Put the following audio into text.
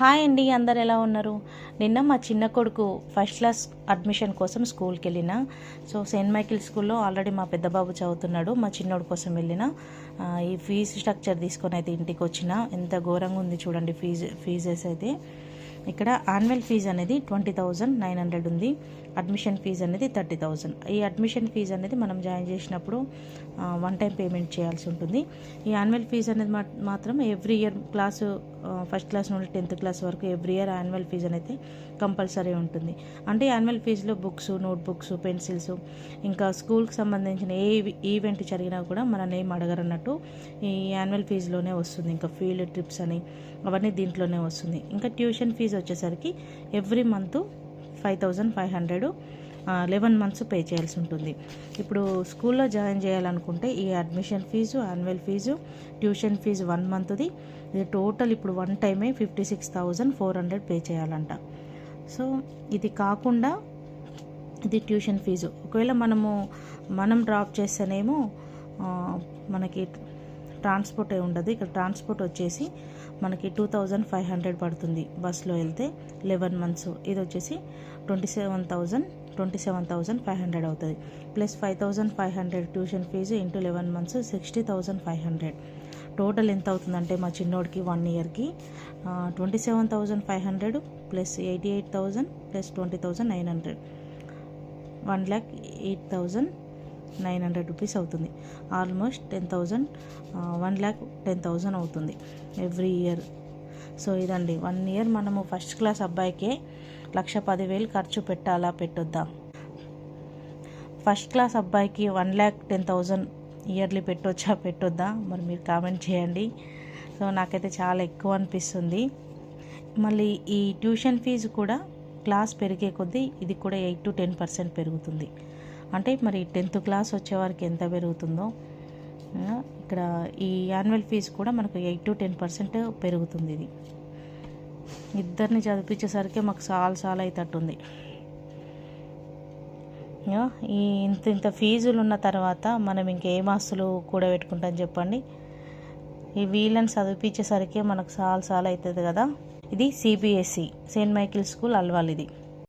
Hi అండి అందరు ఎలా ఉన్నారు? నిన్న మా చిన్న కొడుకు ఫస్ట్ క్లాస్ అడ్మిషన్ కోసం స్కూల్కి వెళ్ళిన. సో సెయింట్ మైకిల్ స్కూల్లో ఆల్రెడీ మా పెద్ద బాబు చదువుతున్నాడు మా చిన్నోడు కోసం వెళ్ళిన. ఈ ఫీజు స్ట్రక్చర్ తీసుకొని అయితే ఇంటికి వచ్చిన. ఎంత ఘోరంగా ఉంది చూడండి ఫీజు ఫీజెస్ అయితే. ఇక్కడ యాన్యువల్ ఫీజు అనేది ట్వంటీ థౌజండ్ నైన్ హండ్రెడ్ ఉంది. అడ్మిషన్ ఫీజు అనేది థర్టీ థౌజండ్ ఈ అడ్మిషన్ ఫీజు అనేది మనం జాయిన్ చేసినప్పుడు వన్ టైం పేమెంట్ చేయాల్సి ఉంటుంది. ఈ యాన్యువల్ ఫీజు అనేది మాత్రం every year class first class నుండి టెన్త్ క్లాస్ వరకు ఎవ్రీ ఇయర్ యాన్యువల్ ఫీజు అనేది కంపల్సరీ ఉంటుంది. అంటే యాన్యువల్ ఫీజులో బుక్స్ నోట్ బుక్స్ పెన్సిల్స్ ఇంకా స్కూల్కి సంబంధించిన ఏ ఈవెంట్ జరిగినా కూడా మన నేమ్ అడగరన్నట్టు ఈ యాన్యువల్ ఫీజులోనే వస్తుంది. ఇంకా ఫీల్డ్ ట్రిప్స్ అని అవన్నీ దీంట్లోనే వస్తుంది. ఇంకా ట్యూషన్ ఫీజు వచ్చేసరికి every month five thousand five hundred eleven months pay చేయాల్సి ఉంటుంది. ఇప్పుడు స్కూల్లో జాయిన్ చేయాలనుకుంటే ఈ admission fee annual fee tuition fee one మంత్ది. ఇది టోటల్ ఇప్పుడు వన్ టైమే fifty six thousand four hundred pay చేయాలంట. సో ఇది కాకుండా ఇది ట్యూషన్ ఫీజు. ఒకవేళ మనము మనం డ్రాప్ చేస్తేనేమో మనకి ట్రాన్స్పోర్ట్ ఏ ఉండదు. ఇక్కడ ట్రాన్స్పోర్ట్ వచ్చేసి మనకి టూ థౌజండ్ ఫైవ్ హండ్రెడ్ పడుతుంది బస్సులో వెళ్తే లెవెన్ మంత్స్. ఇది వచ్చేసి twenty seven thousand twenty seven thousand five hundred అవుతుంది. Plus five thousand five hundred tuition fee into eleven months sixty thousand five hundred. Total ఎంత అవుతుందంటే మా చిన్నోడికి వన్ ఇయర్కి twenty seven thousand five hundred plus eighty eight thousand plus twenty thousand nine hundred one lakh eight thousand nine hundred rupees అవుతుంది. Almost ten thousand one lakh ten thousand అవుతుంది every year so ఇదండి. One year మనము first class అబ్బాయికే లక్ష పదివేలు ఖర్చు పెట్టాలా పెట్టొద్దా? ఫస్ట్ క్లాస్ అబ్బాయికి one lakh ten thousand yearly పెట్టొచ్చా పెట్టొద్దా? మరి మీరు కామెంట్ చేయండి. సో నాకైతే చాలా ఎక్కువ అనిపిస్తుంది. మళ్ళీ ఈ ట్యూషన్ ఫీజు కూడా క్లాస్ పెరిగే కొద్దీ ఇది కూడా ఎయిట్ టు టెన్ పర్సెంట్ పెరుగుతుంది. అంటే మరి టెన్త్ క్లాస్ వచ్చేవారికి ఎంత పెరుగుతుందో? ఇక్కడ ఈ యాన్యువల్ ఫీజు కూడా మనకు ఎయిట్ టు టెన్ పర్సెంట్ పెరుగుతుంది ఇది. ఇద్దరిని చదివించేసరికి మాకు చాలా సాల్ అవుతట్టుంది. ఈ ఇంత ఇంత ఫీజులు ఉన్న తర్వాత మనం ఇంకేం ఆస్తులు కూడబెట్టుకుంటాం చెప్పండి. ఈ వీళ్ళని చదివించేసరికి మనకు చాలా చాలా అవుతుంది కదా. ఇది CBSE saint Michael school Alwal ఇది.